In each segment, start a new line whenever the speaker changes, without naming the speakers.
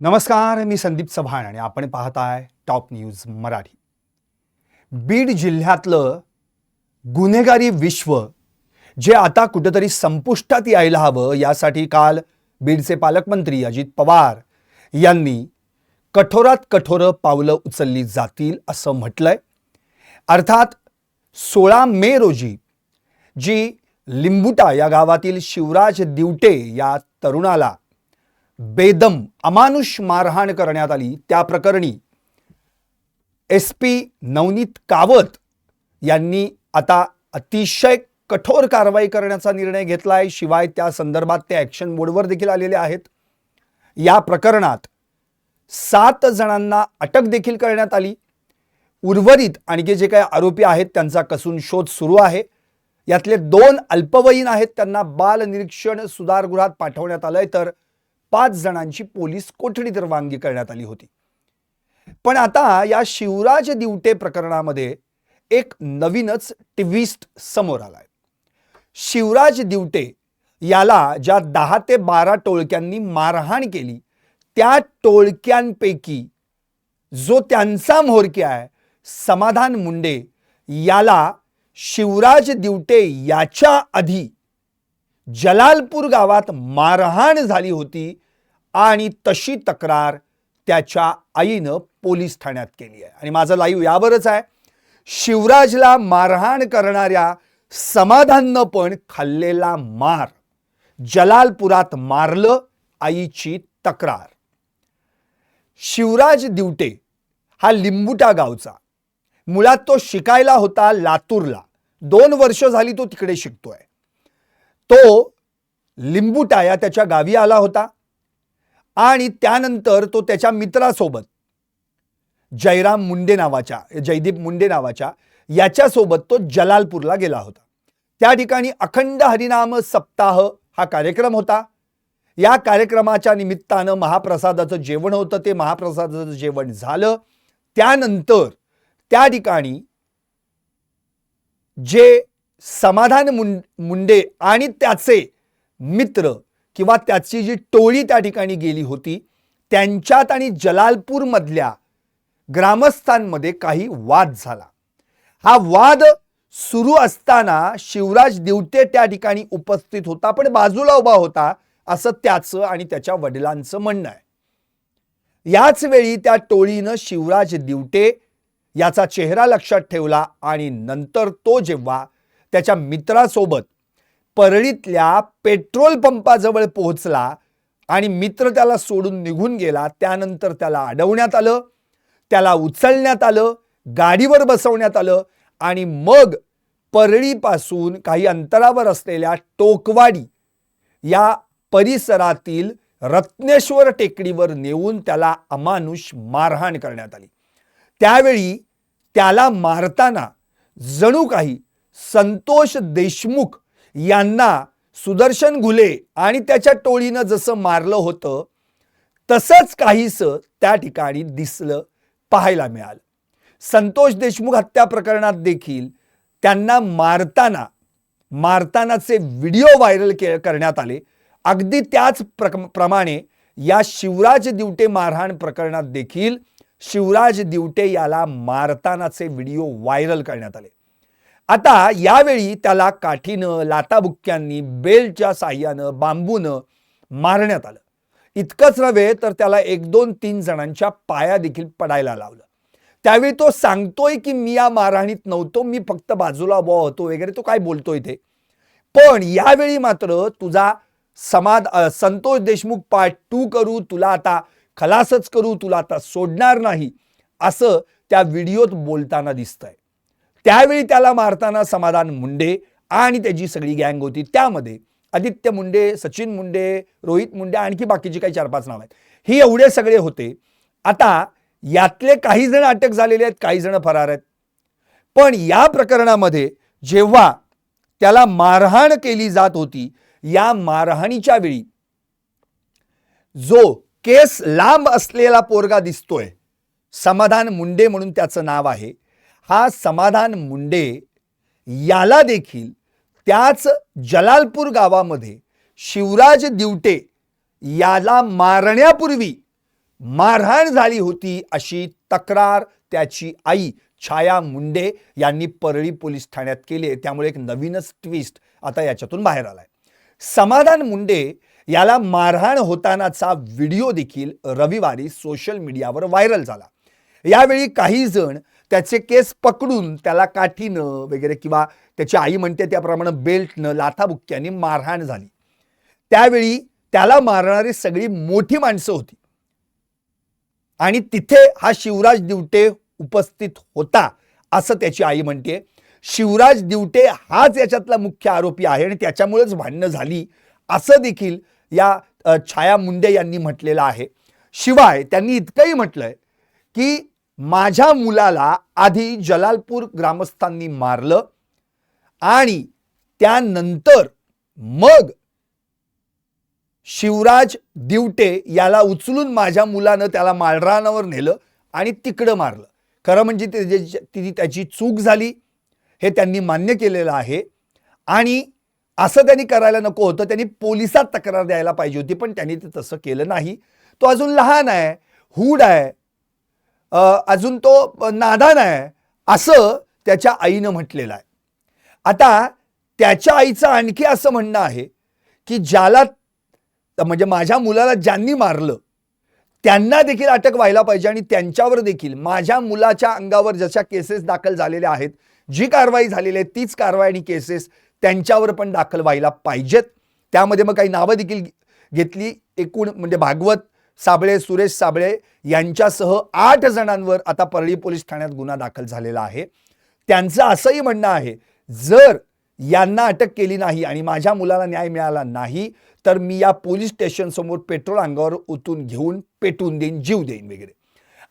नमस्कार मी संदीप चव्हाण आणि आपण पाहताय टॉप न्यूज मराठी. बीड जिल्ह्यातलं गुन्हेगारी विश्व जे आता कुठंतरी संपुष्टात यायला हवं यासाठी काल बीडचे पालकमंत्री अजित पवार यांनी कठोरात कठोर पावलं उचलली जातील असं म्हटलंय. अर्थात सोळा मे रोजी जी लिंबुटा या गावातील शिवराज दिवटे या तरुणाला बेदम अमानुष मारहाण करण्यात आली. त्या प्रकरणी एस पी नवनीत कावत यांनी आता अतिशय कठोर कारवाई करण्याचा निर्णय घेतला आहे शिवाय त्या संदर्भात ते ॲक्शन मोडवर देखील आलेले आहेत. या प्रकरणात सात जणांना अटक देखील करण्यात आली. उर्वरित आणखी जे काही आरोपी आहेत त्यांचा कसून शोध सुरू आहे. यातले दोन अल्पवयीन आहेत त्यांना बाल निरीक्षण सुधारगृहात पाठवण्यात आलं आहे तर पाच जणांची पोलीस कोठडी रवानगी करण्यात आली होती. पण आता या शिवराज दिवटे प्रकरणामध्ये एक नवीनच ट्विस्ट समोर आलाय. शिवराज दिवटे याला ज्या दहा ते बारा टोळक्यांनी मारहाण केली त्या टोळक्यांपैकी जो त्यांचा म्होरक्या आहे समाधान मुंडे याला शिवराज दिवटे याच्या आधी जलालपूर गावात मारहाण झाली होती आणि तशी तक्रार त्याच्या आईनं पोलीस ठाण्यात केली आहे. आणि माझं लाईव्ह यावरच आहे. शिवराजला मारहाण करणाऱ्या समाधाननं पण खाल्लेला मार. जलालपुरात मारलं आईची तक्रार. शिवराज दिवटे हा लिंबुटा गावचा. मुळात तो शिकायला होता लातूरला. दोन वर्ष झाली तो तिकडे शिकतोय. तो लिंबुटा या त्याच्या गावी आला होता. आणि त्यानंतर तो त्याच्या मित्रासोबत जयराम मुंडे नावाच्या जयदीप मुंडे नावाच्या याच्यासोबत तो जलालपूरला गेला होता. त्या ठिकाणी अखंड हरिनाम सप्ताह हा कार्यक्रम होता. या कार्यक्रमाच्या निमित्तानं महाप्रसादाचं जेवण होतं. ते महाप्रसादाचं जेवण झालं. त्यानंतर त्या ठिकाणी जे समाधान मुंडे आणि त्याचे मित्र किंवा त्याची जी टोळी त्या ठिकाणी गेली होती त्यांच्यात आणि जलालपूरमधल्या ग्रामस्थांमध्ये काही वाद झाला. हा वाद सुरू असताना शिवराज दिवटे त्या ठिकाणी उपस्थित होता पण बाजूला उभा होता असं त्याचं आणि त्याच्या वडिलांचं म्हणणं आहे. याच वेळी त्या टोळीनं शिवराज दिवटे याचा चेहरा लक्षात ठेवला आणि नंतर तो जेव्हा त्याच्या मित्रासोबत परळीतल्या पेट्रोल पंपाजवळ पोहोचला आणि मित्र त्याला सोडून निघून गेला. त्यानंतर त्याला अडवण्यात आलं त्याला उचलण्यात आलं गाडीवर बसवण्यात आलं आणि मग परळीपासून काही अंतरावर असलेल्या टोकवाडी या परिसरातील रत्नेश्वर टेकडीवर नेऊन त्याला अमानुष मारहाण करण्यात आली. त्यावेळी त्याला मारताना जणू काही संतोष देशमुख यांना सुदर्शन घुले आणि त्याच्या टोळीनं जसं मारलं होतं तसंच काहीसं त्या ठिकाणी दिसलं पाहायला मिळालं. संतोष देशमुख हत्या प्रकरणात देखील त्यांना मारताना मारतानाचे व्हिडिओ व्हायरल के करण्यात आले. अगदी त्याच प्र प्रमाणे या शिवराज दिवटे मारहाण प्रकरणात देखील शिवराज दिवटे याला मारतानाचे व्हिडिओ व्हायरल करण्यात आले. आता यावेळी त्याला काठीनं लाताबुक्क्यांनी बेलच्या साह्यानं बांबूनं मारण्यात आलं. इतकंच नव्हे तर त्याला एक दोन तीन जणांच्या पाया देखील पडायला लावलं. त्यावेळी तो सांगतोय की मी या मारहाणीत नव्हतो मी फक्त बाजूला उभा होतो वगैरे तो काय बोलतोय ते. पण यावेळी मात्र तुझा समाध संतोष देशमुख पार्ट टू करू तुला आता खलासच करू तुला आता सोडणार नाही असं त्या व्हिडिओत बोलताना दिसतंय. त्यावेळी त्याला मारताना समाधान मुंडे आणि त्याची सगळी गँग होती. त्यामध्ये आदित्य मुंडे सचिन मुंडे रोहित मुंडे आणखी बाकीची काही चार पाच नाव आहेत. ही एवढे सगळे होते. आता यातले काही जण अटक झालेले आहेत काही जण फरार आहेत. पण या प्रकरणामध्ये जेव्हा त्याला मारहाण केली जात होती या मारहाणीच्या वेळी जो केस लांब असलेला पोरगा दिसतोय समाधान मुंडे म्हणून त्याचं नाव आहे हा समाधान मुंडे याला देखील त्याच जलालपूर गावामध्ये शिवराज दिवटे याला मारण्यापूर्वी मारहाण झाली होती अशी तक्रार त्याची आई छाया मुंडे यांनी परळी पोलीस ठाण्यात केली आहे. त्यामुळे एक नवीनच ट्विस्ट आता याच्यातून बाहेर आलाय. समाधान मुंडे याला मारहाण होतानाचा व्हिडिओ देखील रविवारी सोशल मीडियावर व्हायरल झाला. यावेळी काही जण त्याचे केस पकडून त्याला काठीनं वगैरे किंवा त्याची आई म्हणते त्याप्रमाणे बेल्टनं लाथाबुक्क्याने मारहाण झाली. त्यावेळी त्याला मारणारी सगळी मोठी माणसं होती. आणि तिथे हा शिवराज दिवटे उपस्थित होता असं त्याची आई म्हणते. शिवराज दिवटे हाच याच्यातला मुख्य आरोपी आहे आणि त्याच्यामुळेच भांडणं झाली असं देखील या छाया मुंडे यांनी म्हटलेलं आहे. शिवाय त्यांनी इतकंही म्हटलंय की माझ्या मुलाला आधी जलालपूर ग्रामस्थांनी मारलं आणि त्यानंतर मग शिवराज दिवटे याला उचलून माझ्या मुलानं त्याला माळरानावर नेलं आणि तिकडं मारलं. खरं म्हणजे ते ती त्याची चूक झाली हे त्यांनी मान्य केलेलं आहे. आणि असं त्यांनी करायला नको होतं त्यांनी पोलिसात तक्रार द्यायला पाहिजे होती पण त्यांनी ते तसं केलं नाही. तो अजून लहान आहे हूड आहे अजून तो नादान आहे असं त्याच्या आईनं म्हटलेलं आहे. आता त्याच्या आईचं आणखी असं म्हणणं आहे की ज्याला म्हणजे माझ्या मुलाला ज्यांनी मारलं त्यांना देखील अटक व्हायला पाहिजे आणि त्यांच्यावर देखील माझ्या मुलाच्या अंगावर जशा केसेस दाखल झालेल्या आहेत जी कारवाई झालेली आहे तीच कारवाई आणि केसेस त्यांच्यावर पण दाखल व्हायला पाहिजेत. त्यामध्ये मग काही नावं देखील घेतली एकूण म्हणजे भागवत साबळे सुरेश साबळे यांच्यासह आठ जणांवर आता परळी पोलीस ठाण्यात गुन्हा दाखल झालेला आहे. त्यांचं असंही म्हणणं आहे जर यांना अटक केली नाही आणि माझ्या मुलाला न्याय मिळाला नाही तर मी या पोलीस स्टेशन समोर पेट्रोल अंगावर ओतून घेऊन पेटून देईन जीव देईन वगैरे.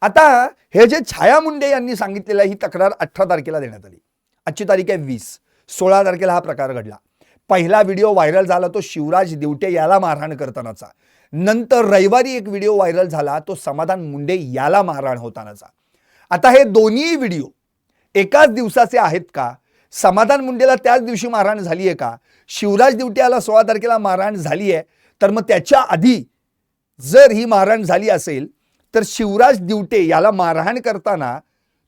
आता हे जे छाया मुंडे यांनी सांगितलेलं ही तक्रार अठरा तारखेला देण्यात आली. आजची तारीख आहे वीस. सोळा तारखेला हा प्रकार घडला. पहिला व्हिडिओ व्हायरल झाला तो शिवराज दिवटे याला मारहाण करतानाचा. नंतर रविवारी एक व्हिडिओ व्हायरल झाला तो समाधान मुंडे याला मारहाण होतानाचा. आता हे दोन्ही व्हिडिओ एकाच दिवसाचे आहेत का? समाधान मुंडेला त्याच दिवशी मारहाण झाली आहे का? शिवराज दिवटे याला सोळा तारखेला मारहाण झाली आहे तर मग त्याच्या आधी जर ही मारहाण झाली असेल तर शिवराज दिवटे याला मारहाण करताना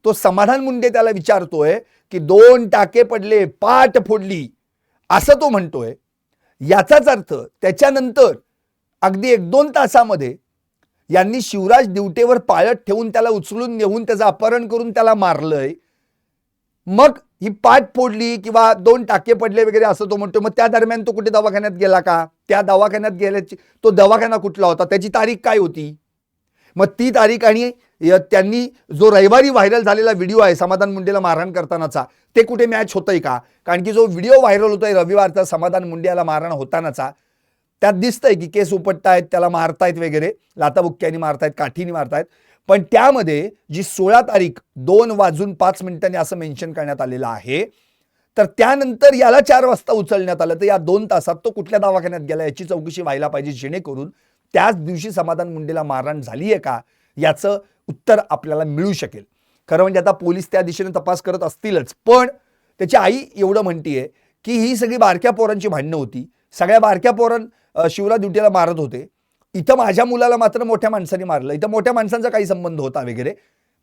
तो समाधान मुंडे त्याला विचारतोय की दोन टाके पडले पाठ फोडली असं तो म्हणतोय. याचाच अर्थ त्याच्यानंतर अगदी एक दोन तासामध्ये यांनी शिवराज दिवटेवर पाळत ठेवून त्याला उचलून नेऊन त्याचं अपहरण करून त्याला मारलंय. मग ही पाठ फोडली किंवा दोन टाके पडले वगैरे असं तो म्हणतो मग त्या दरम्यान तो कुठे दवाखान्यात गेला का? त्या दवाखान्यात गेल्याची तो दवाखाना कुठला होता? त्याची तारीख काय होती? मग ती तारीख आणि त्यांनी जो रविवारी व्हायरल झालेला व्हिडिओ आहे समाधान मुंडेला मारहाण करतानाचा ते कुठे मॅच होतंय का? कारण की जो व्हिडिओ व्हायरल होतोय रविवारचा समाधान मुंडेला मारहाण होतानाचा त्यात दिसतंय की केस उपटतायत त्याला मारतायत वगैरे लाताबुक्क्यानी मारतायत काठीनी मारतायत. पण त्यामध्ये जी सोळा तारीख दोन वाजून पाच मिनिटांनी असं मेन्शन करण्यात आलेलं आहे. तर त्यानंतर याला चार वाजता उचलण्यात आलं. तर या दोन तासात तो कुठल्या दवाखान्यात गेला याची चौकशी व्हायला पाहिजे जेणेकरून त्याच दिवशी समाधान मुंडेला मारहाण झाली आहे का याचं उत्तर आपल्याला मिळू शकेल. खरं म्हणजे आता पोलीस त्या दिशेने तपास करत असतीलच पण त्याची आई एवढं म्हणतीये की ही सगळी बारक्या पोरांची भांडणं होती. सगळ्या बारक्या पोरां शिवराज ड्युटीला मारत होते. इथं माझ्या मुलाला मात्र मोठ्या माणसाने मारलं. इथं मोठ्या माणसांचा काही संबंध होता वगैरे.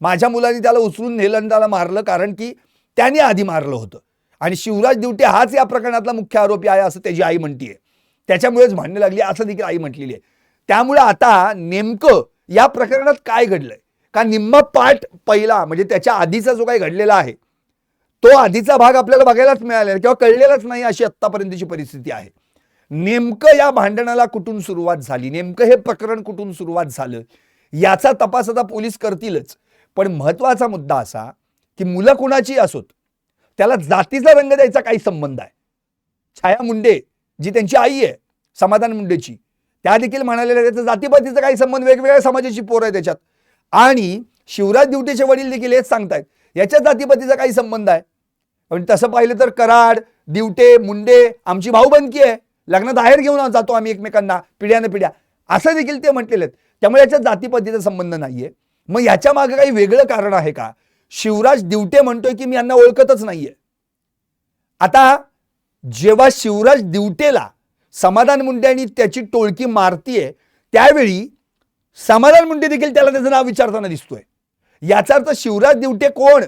माझ्या मुलाने त्याला उचलून नेलं आणि त्याला मारलं कारण की त्याने आधी मारलं होतं. आणि शिवराज दिवटे हाच या प्रकरणातला मुख्य आरोपी आहे असं त्याची आई म्हणतीये. त्याच्यामुळेच भांडणं लागली असं देखील आई म्हटलेली आहे. त्यामुळे आता नेमकं या प्रकरणात काय घडलंय? का निम्मा पाठ पहिला म्हणजे त्याच्या आधीचा जो काही घडलेला आहे तो आधीचा भाग आपल्याला बघायलाच मिळालेला किंवा कळलेलाच नाही अशी आत्तापर्यंतची परिस्थिती आहे. नेमकं या भांडणाला कुठून सुरुवात झाली? नेमकं हे प्रकरण कुठून सुरुवात झालं? याचा तपास आता पोलीस करतीलच. पण महत्त्वाचा मुद्दा असा की मुलं कुणाची असोत? त्याला जातीचा रंग द्यायचा काही संबंध आहे. छाया मुंडे जी त्यांची आई आहे समाधान मुंडेची त्या देखील म्हणालेल्या त्याचं जातीपातीचा काही संबंध वेगवेगळ्या समाजाची पोर आहे त्याच्यात. आणि शिवराज दिवटेचे वडील देखील हेच सांगतायत याच्या जातीपातीचा काही संबंध आहे. पण तसं पाहिलं तर कराड दिवटे मुंडे आमची भाऊबंदकी आहे. लग्नात बाहेर घेऊन जातो आम्ही एकमेकांना पिढ्यानं पिढ्या. असं देखील ते म्हटलेले आहेत. त्यामुळे याच्यात जातीपातीचा संबंध नाहीये. मग याच्या मागे काही वेगळं कारण आहे का? शिवराज दिवटे म्हणतोय की मी यांना ओळखतच नाहीये. आता जेव्हा शिवराज दिवटेला समाधान मुंडे आणि त्याची टोळकी मारतीये त्यावेळी समाधान मुंडे देखील त्याला त्याचं नाव विचारताना दिसतोय. याचा अर्थ शिवराज दिवटे कोण?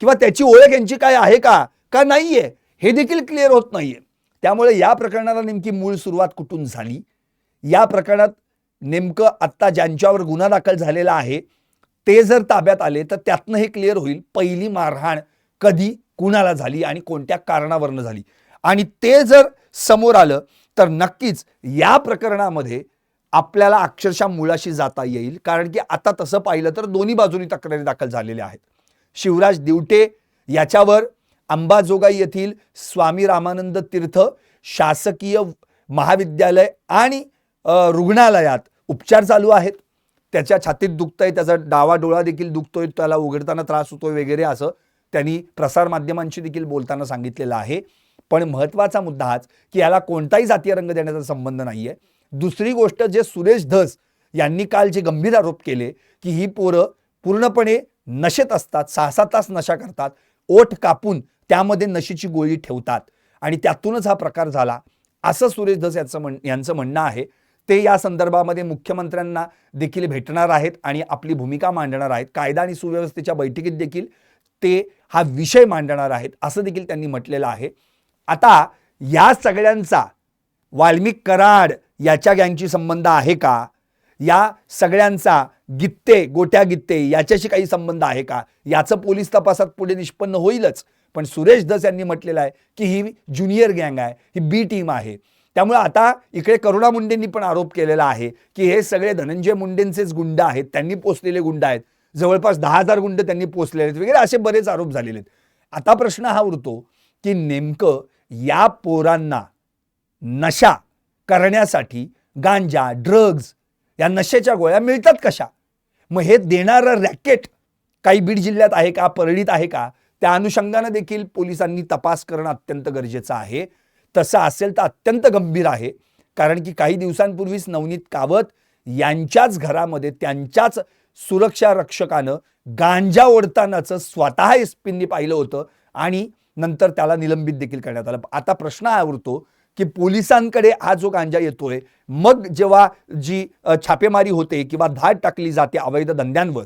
किंवा त्याची ओळख यांची काय आहे का? का नाहीये? हे देखील क्लिअर होत नाहीये. त्यामुळे या प्रकरणाला नेमकी मूळ सुरुवात कुठून झाली? या प्रकरणात नेमकं आत्ता ज्यांच्यावर गुन्हा दाखल झालेला आहे ते जर ताब्यात आले तर त्यातनं हे क्लिअर होईल पहिली मारहाण कधी कुणाला झाली आणि कोणत्या कारणावरनं झाली. आणि ते जर समोर आलं तर नक्कीच या प्रकरणामध्ये आपल्याला अक्षरशः मुळाशी जाता येईल कारण की आता तसं पाहिलं तर दोन्ही बाजूनी तक्रारी दाखल झालेल्या आहेत. शिवराज दिवटे याच्यावर अंबाजोगाई येथील स्वामी रामानंद तीर्थ शासकीय महाविद्यालय आणि रुग्णालयात उपचार चालू आहेत. त्याच्या छातीत दुखतंय त्याचा डावा डोळा देखील दुखतोय त्याला उघडताना त्रास होतोय वगैरे असं त्यांनी प्रसारमाध्यमांशी देखील बोलताना सांगितलेलं आहे. पण महत्त्वाचा मुद्दा हाच की याला कोणताही जातीय रंग देण्याचा संबंध नाही आहे दुसरी गोष्ट जे सुरेश धस यांनी काल जे गंभीर आरोप केले की ही पोरं पूर्णपणे नशेत असतात सहा सात तास नशा करतात ओठ कापून त्यामध्ये नशेची गोळी ठेवतात. आणि त्यातूनच हा प्रकार झाला. असं सुरेश धस याचं म्हण यांचं म्हणणं आहे. ते या संदर्भामध्ये मुख्यमंत्र्यांना देखील भेटणार आहेत आणि आपली भूमिका मांडणार आहेत. कायदा आणि सुव्यवस्थेच्या बैठकीत देखील ते हा विषय मांडणार आहेत असं देखील त्यांनी म्हटलेलं आहे. आता या सगळ्यांचा वाल्मिक कराड याच्या गँगशी संबंध आहे का? या सगळ्यांचा गित्ते गोट्या गित्ते याच्याशी काही संबंध आहे का? याचं पोलीस तपासात पुढे निष्पन्न होईलच. पण सुरेश दस यांनी म्हटलेलं आहे की ही ज्युनियर गँग आहे ही बी टीम आहे. त्यामुळे आता इकडे करुणा मुंडेंनी पण आरोप केलेला आहे की हे सगळे धनंजय मुंडेंचेच गुंड आहेत त्यांनी पोचलेले गुंड आहेत. जवळपास दहा हजार गुंड त्यांनी पोचलेले आहेत वगैरे असे बरेच आरोप झालेले आहेत. आता प्रश्न हा उरतो की नेमकं या पोरांना नशा करण्यासाठी गांजा ड्रग्ज या नशेच्या गोळ्या मिळतात कशा? मग हे देणारं रॅकेट काही बीड जिल्ह्यात आहे का परळीत आहे का? त्या अनुषंगानं देखील पोलिसांनी तपास करणं अत्यंत गरजेचं आहे. तसं असेल तर अत्यंत गंभीर आहे. कारण की काही दिवसांपूर्वीच नवनीत कावत यांच्याच घरामध्ये त्यांच्याच सुरक्षा रक्षकानं गांजा ओढतानाचं स्वतः एस पींनी पाहिलं होतं आणि नंतर त्याला निलंबित देखील करण्यात आलं. आता प्रश्न आवडतो की पोलिसांकडे हा जो गांजा येतोय मग जेव्हा जी छापेमारी होते किंवा धाड टाकली जाते अवैध धंद्यांवर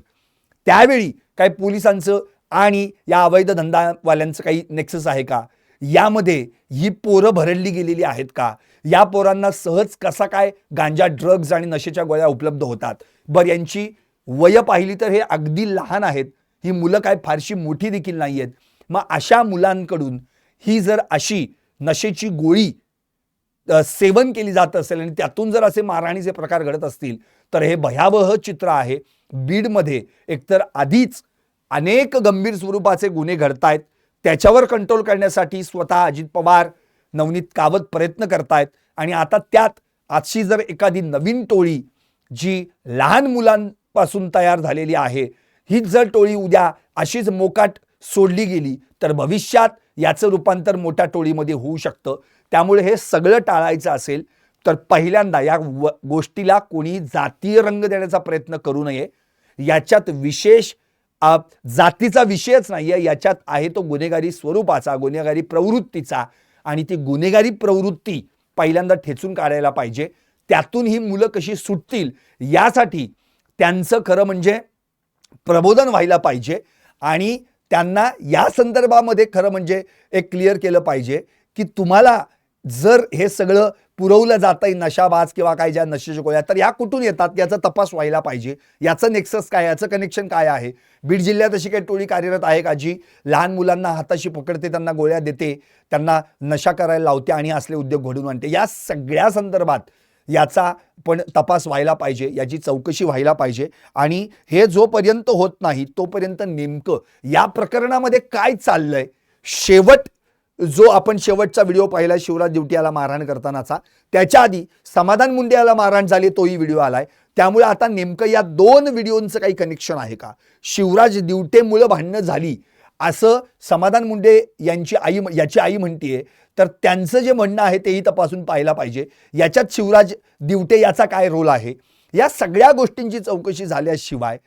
त्यावेळी काय पोलिसांचं आणि या अवैध धंदावाल्यांचं काही नेक्सस आहे का? यामध्ये ही पोरं भरडली गेलेली आहेत का? या पोरांना सहज कसा काय गांजा ड्रग्ज आणि नशेच्या गोळ्या उपलब्ध होतात? बरं यांची वय पाहिली तर हे अगदी लहान आहेत. ही मुलं काय फारशी मोठी देखील नाही आहेत मग अशा मुलांकडून ही जर अशी नशेची गोळी सेवन केली जात असेल आणि त्यातून जर असे मारहाणीचे प्रकार घडत असतील तर हे भयावह चित्र आहे. बीडमध्ये एकतर आधीच अनेक गंभीर स्वरूपाचे गुन्हे घडतायत. त्याच्यावर कंट्रोल करण्यासाठी स्वतः अजित पवार नवनीत कावत प्रयत्न करतायत. आणि आता त्यात आजची जर एखादी नवीन टोळी जी लहान मुलांपासून तयार झालेली आहे हीच जर टोळी उद्या अशीच मोकाट सोडली गेली तर भविष्यात याचं रूपांतर मोठ्या टोळीमध्ये होऊ शकतं. त्यामुळे हे सगळं टाळायचं असेल तर पहिल्यांदा या व गोष्टीला कोणी जातीय रंग देण्याचा प्रयत्न करू नये. याच्यात विशेष जातीचा विषयच नाही आहे. याच्यात आहे तो गुन्हेगारी स्वरूपाचा गुन्हेगारी प्रवृत्तीचा. आणि ती गुन्हेगारी प्रवृत्ती पहिल्यांदा ठेचून काढायला पाहिजे. त्यातून ही मुलं कशी सुटतील यासाठी त्यांचं खरं म्हणजे प्रबोधन व्हायला पाहिजे. आणि त्यांना या संदर्भामध्ये खरं म्हणजे एक क्लिअर केलं पाहिजे की तुम्हाला जर हे सगळं पुरवलं जातंय आहे नशाबाज किंवा काय ज्या नशेच्या गोळ्या तर ह्या कुठून येतात? याचा तपास व्हायला पाहिजे. याचं नेक्सस काय याचं कनेक्शन काय आहे? बीड जिल्ह्यात अशी काही टोळी कार्यरत आहे का जी लहान मुलांना हाताशी पकडते त्यांना गोळ्या देते त्यांना नशा करायला लावते आणि असले उद्योग घडून आणते? या सगळ्या संदर्भात याचा पण तपास व्हायला पाहिजे याची चौकशी व्हायला पाहिजे आणि हे जोपर्यंत होत नाही तोपर्यंत नेमकं या प्रकरणामध्ये काय चाललंय? शेवट जो आपण शेवटचा व्हिडिओ पाहिला शिवराज दिवटी याला मारहाण करतानाचा त्याच्या आधी समाधान मुंडे याला मारहाण झाली तोही व्हिडिओ आलाय. त्यामुळे आता नेमकं या दोन व्हिडिओंचं काही कनेक्शन आहे का? शिवराज दिवटेमुळं भांडणं झाली असं समाधान मुंडे यांची आई याची आई म्हणतीये. तर त्यांचं जे म्हणणं आहे तेही तपासून पाहायला पाहिजे. याच्यात शिवराज दिवटे याचा काय रोल आहे? या सगळ्या गोष्टींची चौकशी झाल्याशिवाय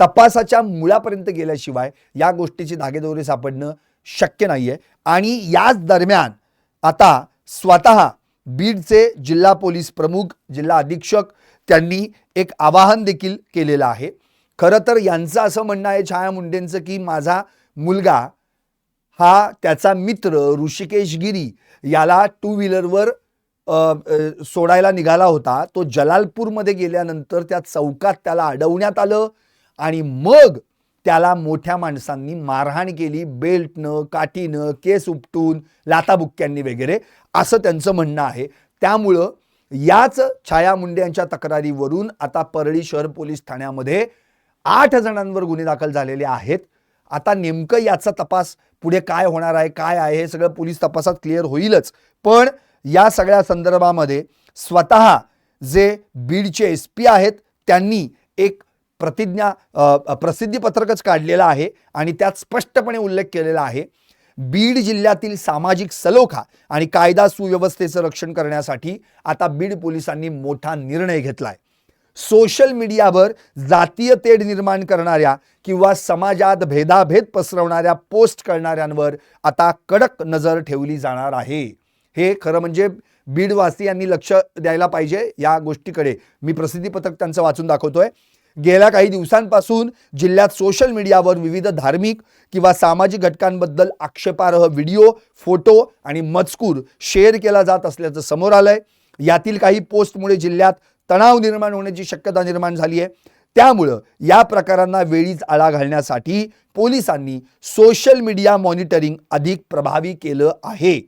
तपासाच्या मुळापर्यंत गेल्याशिवाय या गोष्टीची धागेदोरे सापडणं शक्य नाही आहे आणि याच दरम्यान आता स्वतः बीडचे जिल्हा पोलीस प्रमुख जिल्हा अधीक्षक त्यांनी एक आवाहन देखील केलेलं आहे. खरं तर यांचं असं म्हणणं आहे छाया मुंडेंचं की माझा मुलगा हा त्याचा मित्र ऋषिकेश गिरी याला टू व्हीलरवर सोडायला निघाला होता. तो जलालपूरमध्ये गेल्यानंतर त्या चौकात त्याला अडवण्यात आलं आणि मग त्याला मोठ्या माणसांनी मारहाण केली बेल्टनं काठीनं केस उपटून लाताबुक्क्यांनी वगैरे असं त्यांचं म्हणणं आहे. त्यामुळं याच छाया मुंडे यांच्या तक्रारीवरून आता परळी शहर पोलीस ठाण्यामध्ये आठ जणांवर गुन्हे दाखल झालेले आहेत. आता नेमकं याचा तपास पुढे काय होणार आहे काय आहे हे सगळं पोलीस तपासात क्लिअर होईलच. पण या सगळ्या संदर्भामध्ये स्वतः जे बीडचे एस पी आहेत त्यांनी एक प्रतिज्ञा प्रसिद्धीपत्रकच प्रसिद्धी पत्रकच काढलेलं आहे आणि त्यात स्पष्टपणे उल्लेख केलेला आहे. बीड जिल्ह्यातील सामाजिक सलोखा आणि कायदा सुव्यवस्थेचं रक्षण करण्यासाठी आता बीड पोलिसांनी मोठा निर्णय घेतला आहे सोशल मीडियावर जातीय तेढ निर्माण करणाऱ्या किंवा समाजात भेदाभेद पसरवणाऱ्या पोस्ट करणाऱ्यांवर आता कडक नजर ठेवली जाणार आहे. हे खरं म्हणजे बीडवासियांनी लक्ष द्यायला पाहिजे या गोष्टीकडे. मी प्रसिद्धीपत्रक त्यांचं वाचून दाखवतोय. गेल्या काही दिवसांपासून जिल्ह्यात सोशल मीडियावर विविध धार्मिक किंवा सामाजिक घटकांबद्दल आक्षेपार्ह व्हिडिओ फोटो आणि मजकूर शेअर केला जात असल्याचं समोर आलंय. यातील काही पोस्टमुळे जिल्ह्यात तणाव निर्माण होण्याची शक्यता निर्माण झाली आहे. त्यामुळं या प्रकारांना वेळीच आळा घालण्यासाठी पोलिसांनी सोशल मीडिया मॉनिटरिंग अधिक प्रभावी केलं आहे.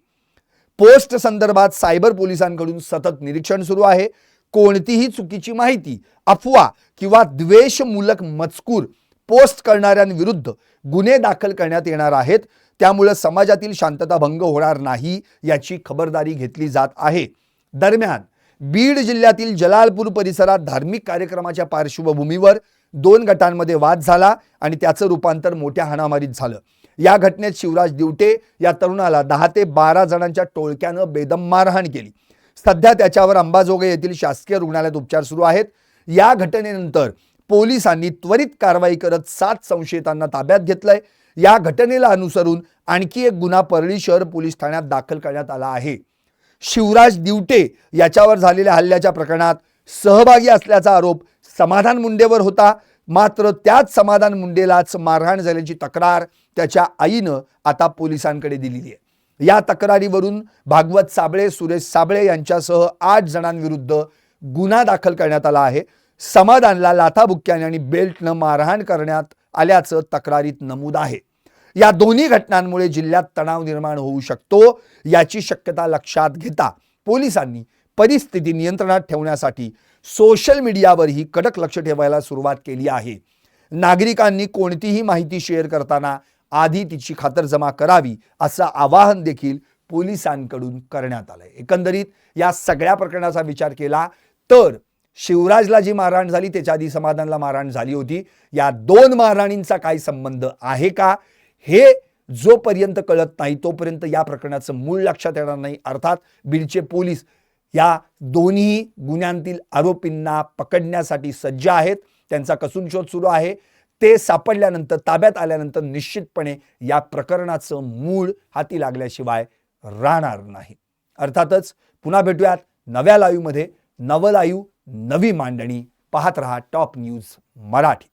पोस्ट संदर्भात सायबर पोलिसांकडून सतत निरीक्षण सुरू आहे. कोणतीही चुकीची माहिती अफवा किंवा द्वेषमूलक मजकूर पोस्ट करणाऱ्यांविरुद्ध गुन्हे दाखल करण्यात येणार आहेत. त्यामुळं समाजातील शांतता भंग होणार नाही याची खबरदारी घेतली जात आहे. दरम्यान बीड जिल्ह्यातील जलालपूर परिसरात धार्मिक कार्यक्रमाच्या पार्श्वभूमीवर दोन गटांमध्ये वाद झाला आणि त्याचं रूपांतर मोठ्या हाणामारीत झालं. या घटनेत शिवराज दिवटे या तरुणाला दहा ते बारा जणांच्या टोळक्यानं बेदम मारहाण केली. सध्या त्याच्यावर अंबाजोगाई येथील शासकीय रुग्णालयात उपचार सुरू आहेत. या घटनेनंतर पोलिसांनी त्वरित कारवाई करत सात संशयितांना ताब्यात घेतलंय. या घटनेला अनुसरून आणखी एक गुन्हा परळी शहर पोलीस ठाण्यात दाखल करण्यात आला आहे. शिवराज दिवटे याच्यावर झालेल्या हल्ल्याच्या प्रकरणात सहभागी असल्याचा आरोप समाधान मुंडेवर होता. मात्र त्याच समाधान मुंडेलाच मारहाण झाल्याची तक्रार त्याच्या आईनं आता पोलिसांकडे दिलेली आहे. या तक्रारीवरून भागवत साबळे सुरेश साबळे यांच्यासह आठ जणांविरुद्ध गुन्हा दाखल करण्यात आला आहे. समाधानला लाथाबुक्क्याने आणि बेल्टनं मारहाण करण्यात आल्याचं तक्रारीत नमूद आहे. या दोन्ही घटनांमुळे जिल्ह्यात तणाव निर्माण होऊ शकतो याची शक्यता लक्षात घेता पोलिसांनी परिस्थिती नियंत्रणात ठेवण्यासाठी सोशल मीडियावरही कडक लक्ष ठेवायला सुरुवात केली आहे. नागरिकांनी कोणतीही माहिती शेअर करताना आधी तिची खातरजमा करावी असं आवाहन देखील पोलिसांकडून करण्यात आलंय. एकंदरीत या सगळ्या प्रकरणाचा विचार केला तर शिवराजला जी मारहाण झाली त्याच्या आधी समाधानला मारहाण झाली होती. या दोन मारहाणींचा काय संबंध आहे का? हे जोपर्यंत कळत नाही तोपर्यंत या प्रकरणाचं मूळ लक्षात येणार नाही. अर्थात बीडचे पोलीस या दोन्ही गुन्ह्यांतील आरोपींना पकडण्यासाठी सज्ज आहेत. त्यांचा कसून शोध सुरू आहे. ते सापडल्यानंतर ताब्यात आल्यानंतर निश्चितपणे या प्रकरणाचं मूळ हाती लागल्याशिवाय राहणार नाही. अर्थातच पुन्हा भेटूयात नव्या लाईव्हमध्ये. नवं लाईव्ह नवी मांडणी. पाहत रहा टॉप न्यूज मराठी.